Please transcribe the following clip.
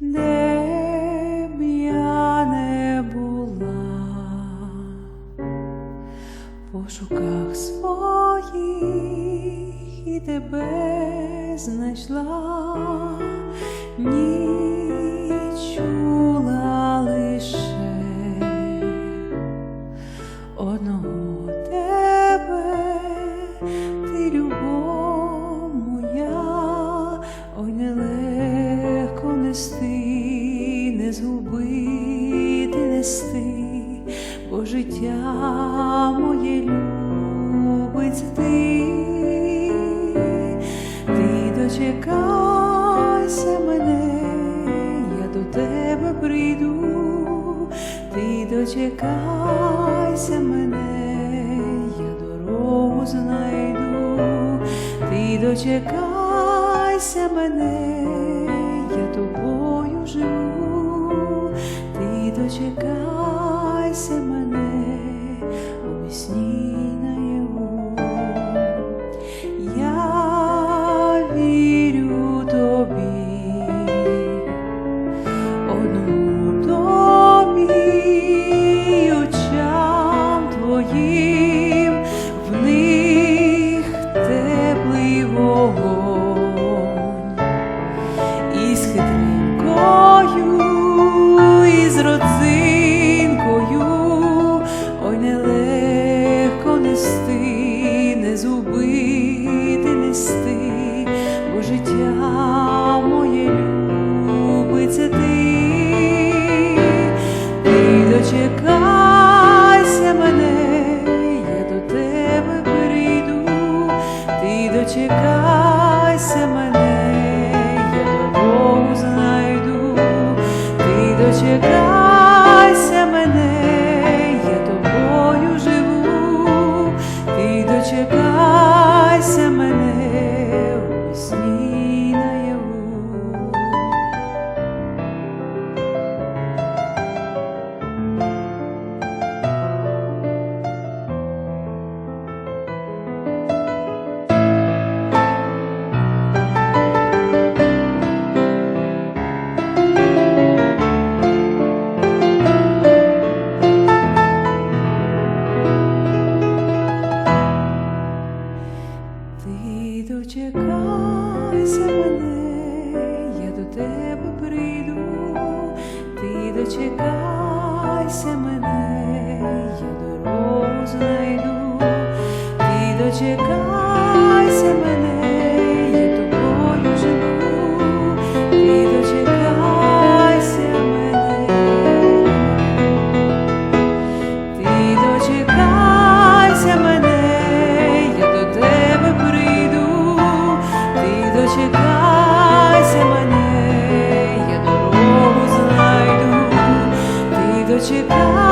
Де б я тебе знайшла, ніч нести, не згубити нести, бо життя моє любить ти, ти дочекайся мене, я до тебе прийду, ти дочекайся мене, я дорогу знайду, ти дочекайся мене, дочекайся мене, у весні наяву. Я вірю тобі, одному тобі очам твоїм, в них теплий вогонь, і з хитринкою, любиться ти, ти дочекайся мене, я до тебе прийду, ти дочекайся мене, я дорогу знайду, ти дочекайся мене, я тобою живу, ти дочекайся дочекайся мене, я до тебе прийду, ти дочекайся мене, я дорогу знайду, ти дочекайся мене, 去看